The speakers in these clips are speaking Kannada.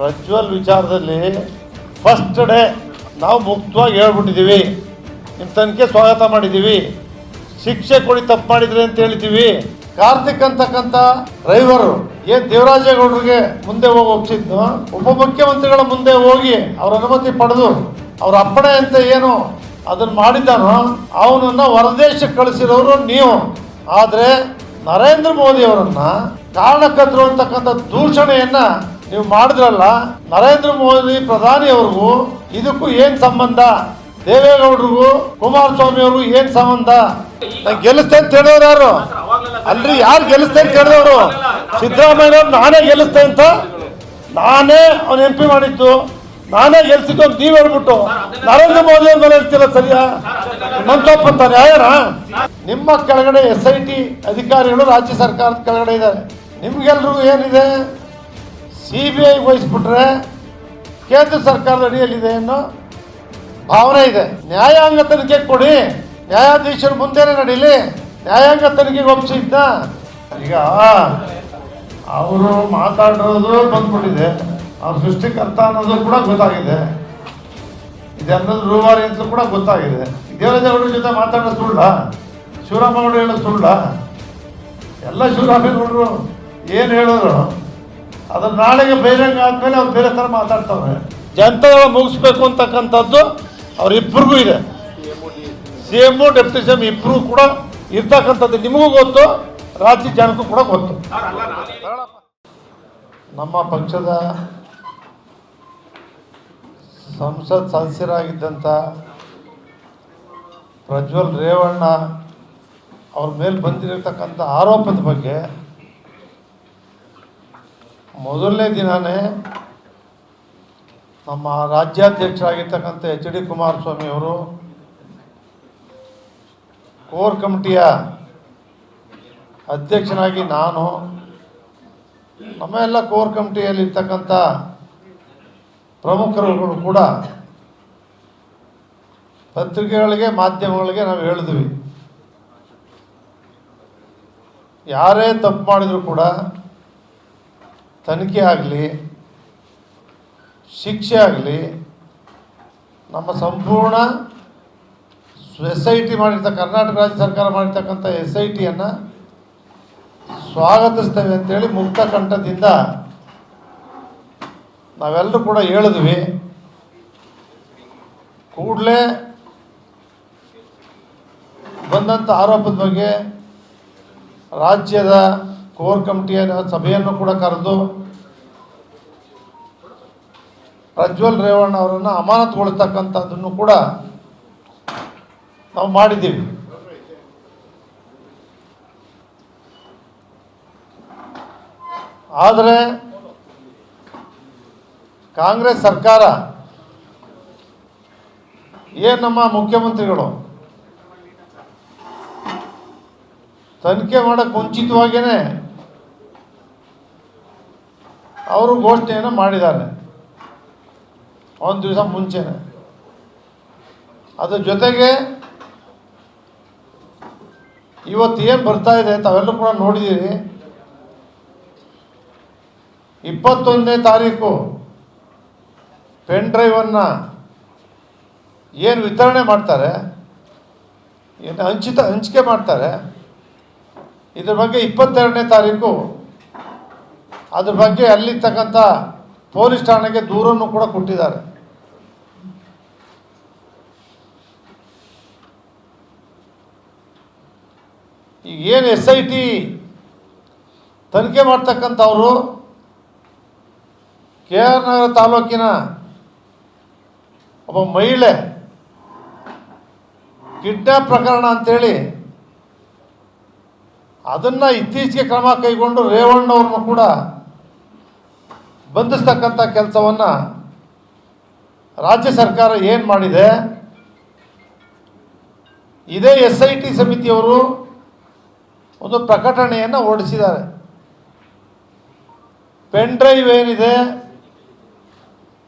ಪ್ರಜ್ವಲ್ ವಿಚಾರದಲ್ಲಿ ಫಸ್ಟ್ ಡೇ ನಾವು ಮುಕ್ತವಾಗಿ ಹೇಳ್ಬಿಟ್ಟಿದ್ದೀವಿ. ನಿಮ್ಮ ತನಿಖೆ ಸ್ವಾಗತ ಮಾಡಿದ್ದೀವಿ. ಶಿಕ್ಷೆ ಕೊಡಿ ತಪ್ಪು ಮಾಡಿದ್ರಿ ಅಂತ ಹೇಳ್ತೀವಿ ಕಾರ್ತಿಕ್ ಅಂತಕ್ಕಂಥ ಡ್ರೈವರು ಏನ್ ದೇವರಾಜೇಗೌಡರಿಗೆ ಮುಂದೆ ಹೋಗಿ ಉಪ ಉಪಮುಖ್ಯಮಂತ್ರಿಗಳ ಮುಂದೆ ಹೋಗಿ ಅವ್ರ ಅನುಮತಿ ಪಡೆದು ಅವ್ರ ಅಪ್ಪಣೆ ಅಂತ ಏನು ಅದನ್ನ ಮಾಡಿದ್ದಾನೋ ಅವನನ್ನ ಹೊರದೇಶಕ್ಕೆ ಕಳಿಸಿರೋರು ನೀವು. ಆದರೆ ನರೇಂದ್ರ ಮೋದಿ ಅವರನ್ನ ಕಾರಣಕರ್ತರು ಅಂತಕ್ಕಂಥ ದೂಷಣೆಯನ್ನ ನೀವು ಮಾಡಿದ್ರಲ್ಲ, ನರೇಂದ್ರ ಮೋದಿ ಪ್ರಧಾನಿ ಅವ್ರಿಗೂ ಇದಕ್ಕೂ ಏನ್ ಸಂಬಂಧ? ದೇವೇಗೌಡರಿಗೂ ಕುಮಾರಸ್ವಾಮಿ ಅವ್ರಿಗೂ ಏನ್ ಸಂಬಂಧ? ಗೆಲ್ಲಿಸ್ತೆ ಅಂತ ಹೇಳಿದವ್ರು ಯಾರು? ಅಲ್ರಿ, ಯಾರು ಗೆಲ್ಲಿಸ್ತೇನೆ ಅಂತ ಹೇಳಿದವರು ಸಿದ್ದರಾಮಯ್ಯ ನಾನೇ ಗೆಲ್ಲಿಸ್ತೆ ಅಂತ? ನಾನೇ ಅವ್ನು ಎಂ ಪಿ ಮಾಡಿದ್ದು. ನಾನೇ ಗೆಲ್ಸಿದ್ದು ಅಂತ ನೀವ್ ಹೇಳ್ಬಿಟ್ಟು. ನರೇಂದ್ರ ಮೋದಿ ಅವ್ರ ಮೇಲೆ ಹೇಳ್ತಿಲ್ಲ ಸರಿಯಾ? ನನ್ ತಪ್ಪಂತಾರೆ ಯಾರ ನಿಮ್ಮ ಕೆಳಗಡೆ ಎಸ್ ಐ ಟಿ ಅಧಿಕಾರಿಗಳು ರಾಜ್ಯ ಸರ್ಕಾರದ ಕೆಳಗಡೆ ಇದ್ದಾರೆ. ನಿಮ್ಗೆಲ್ರಿಗೂ ಏನಿದೆ? ಸಿ ಬಿ ಐ ವಹಿಸ್ಬಿಟ್ರೆ ಕೇಂದ್ರ ಸರ್ಕಾರದ ಅಡಿಯಲ್ಲಿದೆ ಅನ್ನೋ ಭಾವನೆ ಇದೆ. ನ್ಯಾಯಾಂಗ ತನಿಖೆ ಕೊಡಿ. ನ್ಯಾಯಾಧೀಶರು ಮುಂದೆನೇ ನಡೀಲಿ. ನ್ಯಾಯಾಂಗ ತನಿಖೆಗೆ ಒಪ್ಸಿದ್ದ ಈಗ ಅವರು ಮಾತಾಡಿರೋದು ಬಂದ್ಬಿಟ್ಟಿದೆ. ಅವ್ರ ಸೃಷ್ಟಿಕರ್ತ ಅನ್ನೋದು ಕೂಡ ಗೊತ್ತಾಗಿದೆ. ಇದೆಲ್ಲ ರೂವಾರಿ ಅಂತ ಕೂಡ ಗೊತ್ತಾಗಿದೆ. ದೇವರಾಜೇಗೌಡರ ಜೊತೆ ಮಾತಾಡೋ ಸುಳ್ಳ ಶಿವರಾಮಗೌಡರು ಹೇಳೋ ಸುಳ್ಳ, ಎಲ್ಲ ಶಿವರಾಮೇಗೌಡರು ಏನು ಹೇಳಿದ್ರು? ಅದನ್ನ ನಾಳೆಗೆ ಬಹಿರಂಗ ಆದ್ಮೇಲೆ ಅವ್ರು ಬೇರೆ ತರ ಮಾತಾಡ್ತವ್ರೆ. ಜನತಾದಳ ಮುಗಿಸ್ಬೇಕು ಅಂತಕ್ಕಂಥದ್ದು ಅವರಿಬ್ಬರಿಗೂ ಇದೆ. C M deputy C M ಇಬ್ಬರು ಕೂಡ ಇರ್ತಕ್ಕಂಥದ್ದು ನಿಮಗೂ ಗೊತ್ತು ರಾಜ್ಯ ಜನಕ್ಕೂ ಕೂಡ ಗೊತ್ತು. ನಮ್ಮ ಪಕ್ಷದ ಸಂಸತ್ ಸದಸ್ಯರಾಗಿದ್ದಂಥ ಪ್ರಜ್ವಲ್ ರೇವಣ್ಣ ಅವ್ರ ಮೇಲೆ ಬಂದಿರತಕ್ಕಂಥ ಆರೋಪದ ಬಗ್ಗೆ ಮೊದಲನೇ ದಿನವೇ ನಮ್ಮ ರಾಜ್ಯಾಧ್ಯಕ್ಷರಾಗಿರ್ತಕ್ಕಂಥ ಎಚ್ ಡಿ ಕುಮಾರಸ್ವಾಮಿ ಅವರು ಕೋರ್ ಕಮಿಟಿಯ ಅಧ್ಯಕ್ಷನಾಗಿ ನಾನು ನಮ್ಮ ಎಲ್ಲ ಕೋರ್ ಕಮಿಟಿಯಲ್ಲಿ ಇರ್ತಕ್ಕಂಥ ಪ್ರಮುಖರುಗಳು ಕೂಡ ಪತ್ರಿಕೆಗಳಿಗೆ, ಮಾಧ್ಯಮಗಳಿಗೆ ನಾವು ಹೇಳಿದ್ವಿ. ಯಾರೇ ತಪ್ಪು ಮಾಡಿದರೂ ಕೂಡ ತನಿಖೆ ಆಗಲಿ, ಶಿಕ್ಷೆ ಆಗಲಿ, ನಮ್ಮ ಸಂಪೂರ್ಣ ಎಸ್ ಐ ಟಿ ಮಾಡಿರ್ತಕ್ಕ ಕರ್ನಾಟಕ ರಾಜ್ಯ ಸರ್ಕಾರ ಮಾಡಿರ್ತಕ್ಕಂಥ ಎಸ್ ಐ ಟಿಯನ್ನು ಸ್ವಾಗತಿಸ್ತೇವೆ ಅಂತೇಳಿ ಮುಕ್ತ ಕಂಠದಿಂದ ನಾವೆಲ್ಲರೂ ಕೂಡ ಹೇಳಿದ್ವಿ. ಕೂಡಲೇ ಬಂದಂಥ ಆರೋಪದ ಬಗ್ಗೆ ರಾಜ್ಯದ ಕೋರ್ ಕಮಿಟಿಯ ಸಭೆಯನ್ನು ಕೂಡ ಕರೆದು ಪ್ರಜ್ವಲ್ ರೇವಣ್ಣ ಅವರನ್ನು ಅಮಾನತುಗೊಳ್ತಕ್ಕಂಥದ್ದನ್ನು ಕೂಡ ನಾವು ಮಾಡಿದ್ದೀವಿ. ಆದರೆ ಕಾಂಗ್ರೆಸ್ ಸರ್ಕಾರ ಏನು ನಮ್ಮ ಮುಖ್ಯಮಂತ್ರಿಗಳು ತನಿಖೆ ಮಾಡೋಕ್ಕೆ ಮುಂಚಿತವಾಗಿಯೇ ಅವರು ಘೋಷಣೆಯನ್ನು ಮಾಡಿದ್ದಾರೆ. ಒಂದು ದಿವಸ ಮುಂಚೆನೆ. ಅದ್ರ ಜೊತೆಗೆ ಇವತ್ತು ಏನು ಬರ್ತಾ ಇದೆ ತಾವೆಲ್ಲರೂ ಕೂಡ ನೋಡಿದ್ದೀರಿ. ಇಪ್ಪತ್ತೊಂದನೇ ತಾರೀಕು ಪೆನ್ ಡ್ರೈವನ್ನು ಏನು ವಿತರಣೆ ಮಾಡ್ತಾರೆ, ಏನು ಹಂಚಿತ ಹಂಚಿಕೆ ಮಾಡ್ತಾರೆ, ಇದ್ರ ಬಗ್ಗೆ ಇಪ್ಪತ್ತೆರಡನೇ ತಾರೀಕು ಅದ್ರ ಬಗ್ಗೆ ಅಲ್ಲಿರ್ತಕ್ಕಂಥ ಪೊಲೀಸ್ ಠಾಣೆಗೆ ದೂರನ್ನು ಕೂಡ ಕೊಟ್ಟಿದ್ದಾರೆ. ಈಗ ಏನು ಎಸ್ ಐ ಟಿ ತನಿಖೆ ಮಾಡ್ತಕ್ಕಂಥವ್ರು ಕೆ ಆರ್ ನಗರ ತಾಲೂಕಿನ ಒಬ್ಬ ಮಹಿಳೆ ಕಿಡ್ನಾಪ್ ಪ್ರಕರಣ ಅಂತೇಳಿ ಅದನ್ನು ಇತ್ತೀಚೆಗೆ ಕ್ರಮ ಕೈಗೊಂಡು ರೇವಣ್ಣವ್ರನ್ನು ಕೂಡ ಬಂಧಿಸ್ತಕ್ಕಂಥ ಕೆಲಸವನ್ನು ರಾಜ್ಯ ಸರ್ಕಾರ ಏನು ಮಾಡಿದೆ? ಇದೇ ಎಸ್ ಐ ಟಿ ಸಮಿತಿಯವರು ಒಂದು ಪ್ರಕಟಣೆಯನ್ನು ಹೊರಡಿಸಿದ್ದಾರೆ. ಪೆನ್ ಡ್ರೈವ್ ಏನಿದೆ?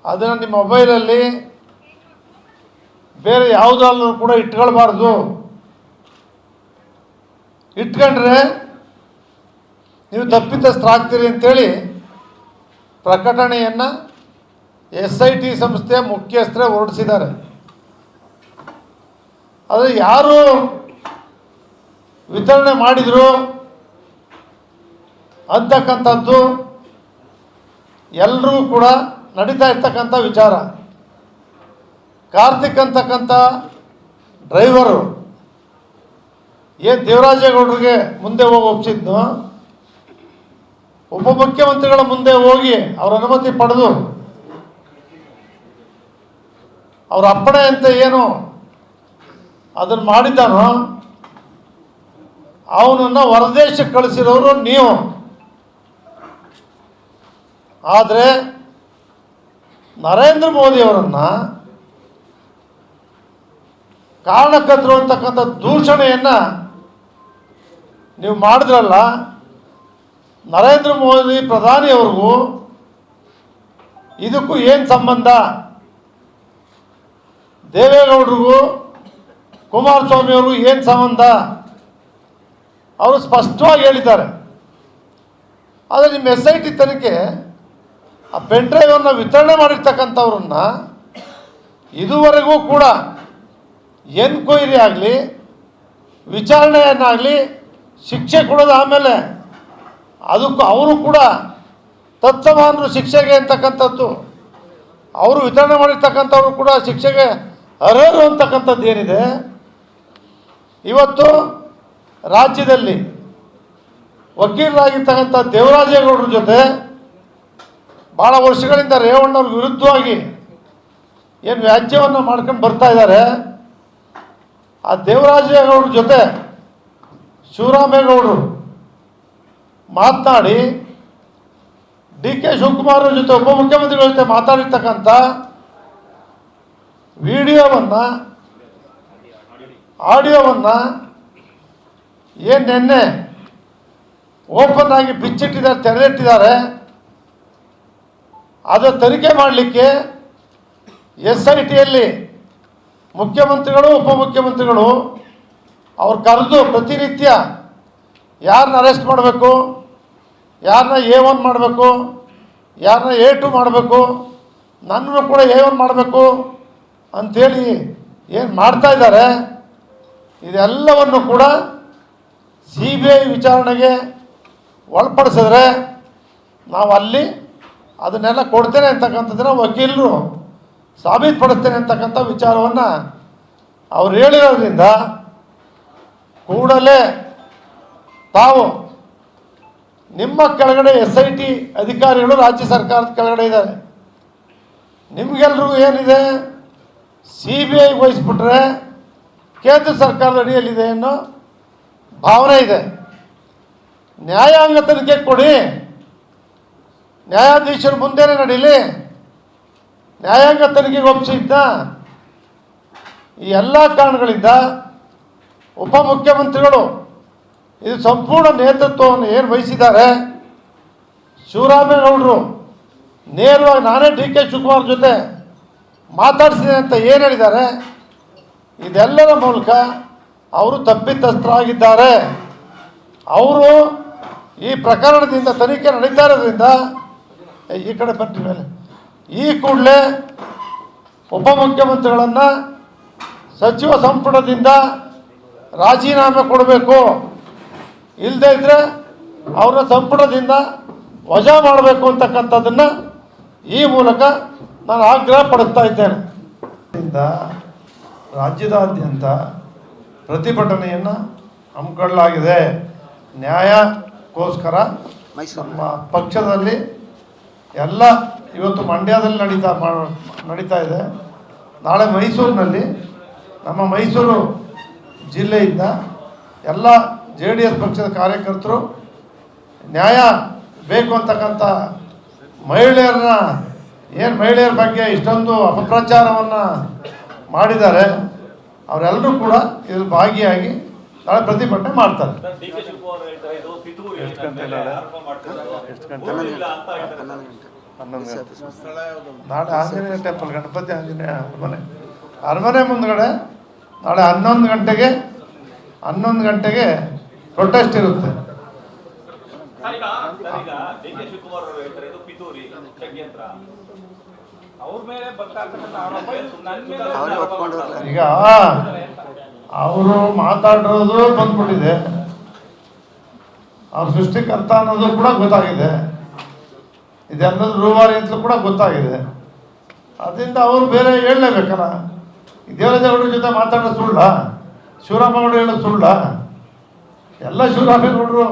ಅದನ್ನು ನಿಮ್ಮ ಮೊಬೈಲಲ್ಲಿ ಬೇರೆ ಯಾವುದಲ್ಲೂ ಕೂಡ ಇಟ್ಕೊಳ್ಬಾರ್ದು. ಇಟ್ಕೊಂಡ್ರೆ ನೀವು ತಪ್ಪಿತಸ್ಥರಾಗ್ತೀರಿ ಅಂತೇಳಿ ಪ್ರಕಟಣೆಯನ್ನು ಎಸ್ ಐ ಟಿ ಸಂಸ್ಥೆ ಮುಖ್ಯಸ್ಥರೇ ಹೊರಡಿಸಿದ್ದಾರೆ. ಆದರೆ ಯಾರು ವಿತರಣೆ ಮಾಡಿದರು ಅಂತಕ್ಕಂಥದ್ದು ಎಲ್ಲರೂ ಕೂಡ ನಡೀತಾ ಇರ್ತಕ್ಕಂಥ ವಿಚಾರ. ಕಾರ್ತಿಕ್ ಅಂತಕ್ಕಂಥ ಡ್ರೈವರು ಏನು ದೇವರಾಜೇಗೌಡರಿಗೆ ಮುಂದೆ ಹೋಗಿ ಒಪ್ಪಿಸಿದ್ನು ಉಪಮುಖ್ಯಮಂತ್ರಿಗಳ ಮುಂದೆ ಹೋಗಿ ಅವರ ಅನುಮತಿ ಪಡೆದು ಅವರ ಅಪ್ಪಣೆ ಅಂತ ಏನು ಅದನ್ನು ಮಾಡಿದ್ದಾನೋ, ಅವನನ್ನು ಹೊರದೇಶಕ್ಕೆ ಕಳಿಸಿರೋರು ನೀವು. ಆದರೆ ನರೇಂದ್ರ ಮೋದಿಯವರನ್ನು ಕಾರಣಕರ್ತರು ಅಂತಕ್ಕಂಥ ದೂಷಣೆಯನ್ನು ನೀವು ಮಾಡಿದ್ರಲ್ಲ ನರೇಂದ್ರ ಮೋದಿ ಪ್ರಧಾನಿಯವ್ರಿಗೂ ಇದಕ್ಕೂ ಏನು ಸಂಬಂಧ? ದೇವೇಗೌಡರಿಗೂ ಕುಮಾರಸ್ವಾಮಿಯವ್ರಿಗೂ ಏನು ಸಂಬಂಧ? ಅವರು ಸ್ಪಷ್ಟವಾಗಿ ಹೇಳಿದ್ದಾರೆ. ಆದರೆ ನಿಮ್ಮ ಎಸ್ ಐ ಟಿ ತನಿಖೆ ಆ ಪೆನ್ ಡ್ರೈವನ್ನ ವಿತರಣೆ ಮಾಡಿರ್ತಕ್ಕಂಥವ್ರನ್ನ ಇದುವರೆಗೂ ಕೂಡ ಎನ್ಕ್ವೈರಿ ಆಗಲಿ, ವಿಚಾರಣೆಯನ್ನಾಗಲಿ ಶಿಕ್ಷೆ ಕೊಡೋದು ಆಮೇಲೆ ಅದಕ್ಕೂ ಅವರು ಕೂಡ ತತ್ಸಮಾನರು ಶಿಕ್ಷೆಗೆ ಅಂತಕ್ಕಂಥದ್ದು. ಅವರು ವಿತರಣೆ ಮಾಡಿರ್ತಕ್ಕಂಥವ್ರು ಕೂಡ ಶಿಕ್ಷೆಗೆ ಅರ್ಹರು ಅಂತಕ್ಕಂಥದ್ದು ಏನಿದೆ? ಇವತ್ತು ರಾಜ್ಯದಲ್ಲಿ ವಕೀಲರಾಗಿರ್ತಕ್ಕಂಥ ದೇವರಾಜೇಗೌಡರ ಜೊತೆ ಭಾಳ ವರ್ಷಗಳಿಂದ ರೇವಣ್ಣವ್ರ ವಿರುದ್ಧವಾಗಿ ಏನು ವ್ಯಾಜ್ಯವನ್ನು ಮಾಡ್ಕೊಂಡು ಬರ್ತಾ ಇದ್ದಾರೆ. ಆ ದೇವರಾಜೇಗೌಡರ ಜೊತೆ ಶಿವರಾಮೇಗೌಡರು ಮಾತನಾಡಿ ಡಿ ಕೆ ಶಿವಕುಮಾರ್ ಜೊತೆ ಜೊತೆ ಉಪಮುಖ್ಯಮಂತ್ರಿಗಳ ಜೊತೆ ಮಾತಾಡಿರ್ತಕ್ಕಂಥ ವಿಡಿಯೋವನ್ನು, ಆಡಿಯೋವನ್ನು ಏನು ನಿನ್ನೆ ಓಪನ್ ಆಗಿ ಬಿಚ್ಚಿಟ್ಟಿದ್ದಾರೆ, ತೆರೆದಿಟ್ಟಿದ್ದಾರೆ ಅದು ತನಿಖೆ ಮಾಡಲಿಕ್ಕೆ ಎಸ್ ಐ ಟಿಯಲ್ಲಿ ಮುಖ್ಯಮಂತ್ರಿಗಳು, ಉಪಮುಖ್ಯಮಂತ್ರಿಗಳು ಅವ್ರು ಕರೆದು ಪ್ರತಿನಿತ್ಯ ಯಾರನ್ನ ಅರೆಸ್ಟ್ ಮಾಡಬೇಕು ಯಾರನ್ನ ಎ ಒನ್ ಮಾಡಬೇಕು, ಯಾರನ್ನ ಎ ಟು ಮಾಡಬೇಕು, ನನ್ನನ್ನು ಕೂಡ ಎ ಒನ್ ಮಾಡಬೇಕು ಅಂಥೇಳಿ ಏನು ಮಾಡ್ತಾ ಇದ್ದಾರೆ, ಇದೆಲ್ಲವನ್ನು ಕೂಡ ಸಿ ಬಿ ಐ ವಿಚಾರಣೆಗೆ ಒಳಪಡಿಸಿದ್ರೆ ನಾವು ಅಲ್ಲಿ ಅದನ್ನೆಲ್ಲ ಕೊಡ್ತೇನೆ ಅಂತಕ್ಕಂಥದ್ದನ್ನ ವಕೀಲರು ಸಾಬೀತುಪಡಿಸ್ತೇನೆ ಅಂತಕ್ಕಂಥ ವಿಚಾರವನ್ನು ಅವ್ರು ಹೇಳಿರೋದ್ರಿಂದ ಕೂಡಲೇ ತಾವು ನಿಮ್ಮ ಕೆಳಗಡೆ ಎಸ್ ಐ ಟಿ ಅಧಿಕಾರಿಗಳು ರಾಜ್ಯ ಸರ್ಕಾರದ ಕೆಳಗಡೆ ಇದ್ದಾರೆ. ನಿಮಗೆಲ್ರಿಗೂ ಏನಿದೆ? ಸಿ ಬಿ ಐ ವಹಿಸ್ಬಿಟ್ರೆ ಕೇಂದ್ರ ಸರ್ಕಾರದ ಅಡಿಯಲ್ಲಿದೆ ಅನ್ನೋ ಭಾವನೆ ಇದೆ. ನ್ಯಾಯಾಂಗ ತನಿಖೆ ಕೊಡಿ. ನ್ಯಾಯಾಧೀಶರು ಮುಂದೆನೇ ನಡೀಲಿ. ನ್ಯಾಯಾಂಗ ತನಿಖೆಗೆ ಒಪ್ಪಿಸಿದ್ದ ಈ ಎಲ್ಲ ಕಾರಣಗಳಿಂದ ಉಪಮುಖ್ಯಮಂತ್ರಿಗಳು ಇದು ಸಂಪೂರ್ಣ ನೇತೃತ್ವವನ್ನು ಏನು ವಹಿಸಿದ್ದಾರೆ? ಶಿವರಾಮೇಗೌಡರು, ನೇರವಾಗಿ ನಾನೇ ಡಿ ಕೆ ಶಿವಕುಮಾರ್ ಜೊತೆ ಮಾತಾಡಿಸಿದೆ ಅಂತ ಏನು ಹೇಳಿದ್ದಾರೆ? ಇದೆಲ್ಲರ ಮೂಲಕ ಅವರು ತಪ್ಪಿತಸ್ಥರಾಗಿದ್ದಾರೆ. ಅವರು ಈ ಪ್ರಕರಣದಿಂದ ತನಿಖೆ ನಡೀತಾ ಇರೋದ್ರಿಂದ ಈ ಕಡೆ ಬರ್ತೀವಿ ಮೇಲೆ. ಈ ಕೂಡಲೇ ಉಪಮುಖ್ಯಮಂತ್ರಿಗಳನ್ನು ಸಚಿವ ಸಂಪುಟದಿಂದ ರಾಜೀನಾಮೆ ಕೊಡಬೇಕು. ಇಲ್ಲದೇ ಇದ್ದರೆ ಅವರ ಸಂಪುಟದಿಂದ ವಜಾ ಮಾಡಬೇಕು ಅಂತಕ್ಕಂಥದ್ದನ್ನು ಈ ಮೂಲಕ ನಾನು ಆಗ್ರಹ ಪಡಿಸ್ತಾ ಇದ್ದೇನೆ. ಇಂದ ರಾಜ್ಯದಾದ್ಯಂತ ಪ್ರತಿಭಟನೆಯನ್ನು ಹಮ್ಮಿಕೊಳ್ಳಲಾಗಿದೆ. ನ್ಯಾಯಕ್ಕೋಸ್ಕರ ನಮ್ಮ ಪಕ್ಷದಲ್ಲಿ ಎಲ್ಲ ಇವತ್ತು ಮಂಡ್ಯದಲ್ಲಿ ನಡೀತಾ ಮಾ- ನಡೀತಾ ಇದೆ. ನಾಳೆ ಮೈಸೂರಿನಲ್ಲಿ ನಮ್ಮ ಮೈಸೂರು ಜಿಲ್ಲೆಯಿಂದ ಎಲ್ಲ ಜೆ ಡಿ ಎಸ್ ಪಕ್ಷದ ಕಾರ್ಯಕರ್ತರು ನ್ಯಾಯ ಬೇಕು ಅಂತಕ್ಕಂಥ ಮಹಿಳೆಯರನ್ನ ಏನು ಮಹಿಳೆಯರ ಬಗ್ಗೆ ಇಷ್ಟೊಂದು ಅಪಪ್ರಚಾರವನ್ನು ಮಾಡಿದ್ದಾರೆ ಅವರೆಲ್ಲರೂ ಕೂಡ ಇದ್ರಲ್ಲಿ ಭಾಗಿಯಾಗಿ ನಾಳೆ ಪ್ರತಿಭಟನೆ ಮಾಡ್ತಾರೆ. ನಾಳೆ ಆಂಜನೇಯ ಟೆಂಪಲ್ ಗಣಪತಿ ಆಂಜನೇಯ ಅರಮನೆ ಅರಮನೆ ಮುಂದ್ಗಡೆ ನಾಳೆ ಹನ್ನೊಂದು ಗಂಟೆಗೆ ಹನ್ನೊಂದು ಗಂಟೆಗೆ ಪ್ರೊಟೆಸ್ಟ್ ಇರುತ್ತೆ. ಸರ್, ಈಗ ಅವರು ಹೇಳ್ತಾರೆ ಇದು ಪಿತೂರಿ ಷಡ್ಯಂತ್ರ ಅವ್ರ ಮೇಲೆ ಬರ್ತಾರ್ತಕ್ಕಂಥ ಆರೋಪ ಇದು. ನನ್ನ ಮೇಲೆ ಅವ್ರೇ ಆರೋಪ ಒಪ್ಕೊಂಡವ್ರಲ್ಲ. ಮಾಡ್ತಾರೆ. ಈಗ ಅವರು ಮಾತಾಡಿರೋದು ಬಂದ್ಬಿಟ್ಟಿದೆ. ಅವ್ರ ಸೃಷ್ಟಿಕರ್ತ ಅನ್ನೋದು ಕೂಡ ಗೊತ್ತಾಗಿದೆ. ಇದೆಲ್ಲದ ರೂವಾರಿ ಅಂತಲೂ ಕೂಡ ಗೊತ್ತಾಗಿದೆ. ಅದರಿಂದ ಅವರು ಬೇರೆ ಹೇಳಲೇಬೇಕಲ್ಲ. ಈ ಅವ್ರ ಜೊತೆ ಮಾತಾಡೋ ಸುಳ್ಳ ಶಿವರಾಮ ಅವರು ಹೇಳೋದು ಸುಳ್ಳ ಎಲ್ಲ ಶಿವರಾಮೇಗೌಡರು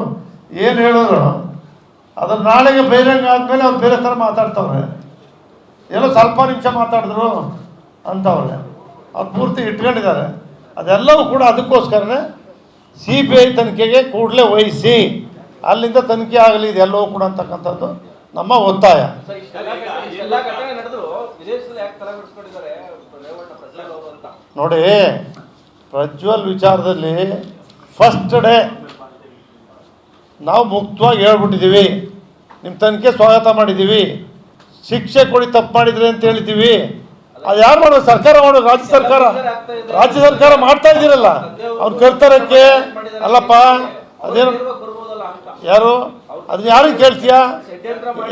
ಏನು ಹೇಳೋರು? ಅದನ್ನ ನಾಳೆಗೆ ಬಹಿರಂಗ ಆದಮೇಲೆ ಅವ್ರು ಬೇರೆ ಥರ ಮಾತಾಡ್ತವ್ರೆ. ಏನೋ ಸ್ವಲ್ಪ ನಿಮಿಷ ಮಾತಾಡಿದ್ರು ಅಂತವ್ರೆ. ಅವ್ರು ಪೂರ್ತಿ ಇಟ್ಕೊಂಡಿದ್ದಾರೆ. ಅದೆಲ್ಲವೂ ಕೂಡ ಅದಕ್ಕೋಸ್ಕರನೇ ಸಿ ಬಿ ಐ ತನಿಖೆಗೆ ಕೂಡಲೇ ವಹಿಸಿ. ಅಲ್ಲಿಂದ ತನಿಖೆ ಆಗಲಿ ಇದೆಲ್ಲವೂ ಕೂಡ ಅಂತಕ್ಕಂಥದ್ದು ನಮ್ಮ ಒತ್ತಾಯ. ನೋಡಿ ಪ್ರಜ್ವಲ್ ವಿಚಾರದಲ್ಲಿ ಫಸ್ಟ್ ಡೇ ನಾವು ಮುಕ್ತವಾಗಿ ಹೇಳ್ಬಿಟ್ಟಿದ್ದೀವಿ. ನಿಮ್ಮ ತನಿಖೆ ಸ್ವಾಗತ ಮಾಡಿದ್ದೀವಿ. ಶಿಕ್ಷೆ ಕೊಡಿ ತಪ್ಪು ಮಾಡಿದ್ರಿ ಅಂತ ಹೇಳಿದ್ದೀವಿ. ಅದು ಯಾರು ಮಾಡೋದು? ಸರ್ಕಾರ ಮಾಡೋದು? ರಾಜ್ಯ ಸರ್ಕಾರ. ರಾಜ್ಯ ಸರ್ಕಾರ ಮಾಡ್ತಾ ಇದ್ದೀರಲ್ಲ. ಅವ್ರು ಕರ್ತಾರಕ್ಕೆ? ಅಲ್ಲಪ್ಪ ಅದೇನು? ಯಾರು? ಅದನ್ನ ಯಾರಿಗೆ ಕೇಳ್ತೀಯ?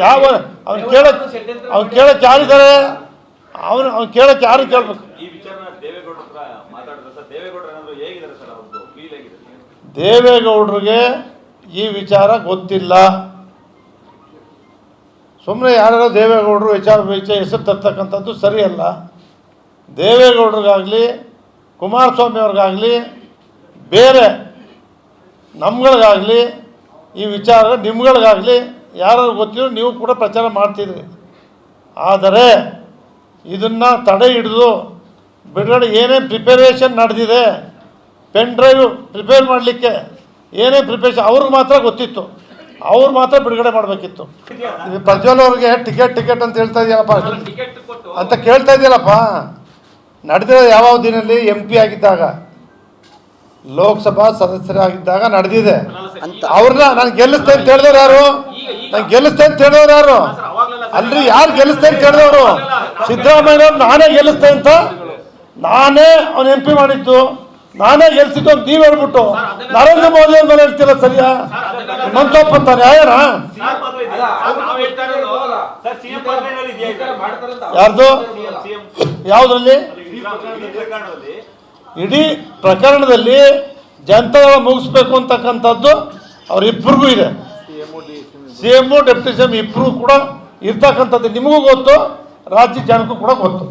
ಯಾವ ಅವ್ನು ಕೇಳಕ್ ಷಡ್ಯಂತ್ರ ಅವ್ನು ಕೇಳಕ್ಕೆ ಯಾರಿದ್ದಾರೆ? ಅವನು ಅವ್ನು ಕೇಳಕ್ಕೆ ಯಾರು ಕೇಳ್ಬೇಕು? ದೇವೇಗೌಡರಿಗೆ ಈ ವಿಚಾರ ಗೊತ್ತಿಲ್ಲ. ಸುಮ್ಮನೆ ಯಾರೋ ದೇವೇಗೌಡರು ವಿಚಾರ ವಿಚಾರ ಹೆಸರು ತರ್ತಕ್ಕಂಥದ್ದು ಸರಿಯಲ್ಲ. ದೇವೇಗೌಡ್ರಿಗಾಗಲಿ ಕುಮಾರಸ್ವಾಮಿ ಅವ್ರಿಗಾಗಲಿ ಬೇರೆ ನಮ್ಗಳಿಗಾಗಲಿ, ಈ ವಿಚಾರ ನಿಮ್ಗಳಿಗಾಗಲಿ ಯಾರು ಗೊತ್ತಿರೋ ನೀವು ಕೂಡ ಪ್ರಚಾರ ಮಾಡ್ತಿದ್ರಿ. ಆದರೆ ಇದನ್ನು ತಡೆ ಹಿಡಿದು ಬಿಡುಗಡೆ ಏನೇನು ಪ್ರಿಪರೇಷನ್ ನಡೆದಿದೆ ಪೆನ್ ಡ್ರೈವ್ ಪ್ರಿಪೇರ್ ಮಾಡಲಿಕ್ಕೆ ಏನೇ ಪ್ರಿಪ್ರೇಷನ್ ಅವ್ರಿಗೆ ಮಾತ್ರ ಗೊತ್ತಿತ್ತು. ಅವ್ರು ಮಾತ್ರ ಬಿಡುಗಡೆ ಮಾಡಬೇಕಿತ್ತು. ಪ್ರಜ್ವಲ್ ಅವ್ರಿಗೆ ಟಿಕೆಟ್ ಟಿಕೆಟ್ ಅಂತ ಹೇಳ್ತಾ ಇದೆಯಲ್ಲಪ್ಪ. ಅಂತ ಕೇಳ್ತಾ ಇದೆಯಲ್ಲಪ್ಪ. ನಡೆದಿರೋ ಯಾವ ದಿನಲ್ಲಿ ಎಂ ಪಿ ಆಗಿದ್ದಾಗ? ಲೋಕಸಭಾ ಸದಸ್ಯರಾಗಿದ್ದಾಗ ನಡೆದಿದೆ. ಅಂತ. ಅವ್ರನ್ನ ನಾನು ಗೆಲ್ಲಿಸ್ತೆ ಅಂತ ಹೇಳಿದವ್ರು ಯಾರು? ನಾನು ಗೆಲ್ಲಿಸ್ತೆ ಅಂತ ಹೇಳಿದವ್ರು ಯಾರು? ಅಲ್ರಿ ಯಾರು ಗೆಲ್ಲಿಸ್ತೆ ಅಂತ ಹೇಳಿದವರು? ಸಿದ್ದರಾಮಯ್ಯ ನಾನೇ ಗೆಲ್ಲಿಸ್ತೆ ಅಂತ ನಾನೇ ಅವ್ನು ಎಂ ಪಿ ಮಾಡಿದ್ದು. ನಾನೇ ಗೆಲ್ಸಿದ್ದು ಅಂತ ನೀವ್ ಹೇಳ್ಬಿಟ್ಟು ನರೇಂದ್ರ ಮೋದಿ ಅವ್ರ ಮೇಲೆ ಹೇಳ್ತಿಲ್ಲ ಸರಿಯಾ? ಮಂತಪ್ಪ ತಪ್ಪಂತ ನ್ಯಾಯನ ಯಾರ್ದು? ಸಿಎಂ ಯಾವ್ದ್ರಲ್ಲಿ? ಇಡೀ ಪ್ರಕರಣದಲ್ಲಿ ಜನತಾದಳ ಮುಗಿಸ್ಬೇಕು ಅಂತಕ್ಕಂಥದ್ದು ಅವರಿಬ್ಬರಿಗೂ ಇದೆ. C M deputy C M ಇಬ್ಬರು ಕೂಡ ಇರ್ತಕ್ಕಂಥದ್ದು ನಿಮಗೂ ಗೊತ್ತು ರಾಜ್ಯ ಜನಕ್ಕೂ ಕೂಡ ಗೊತ್ತು.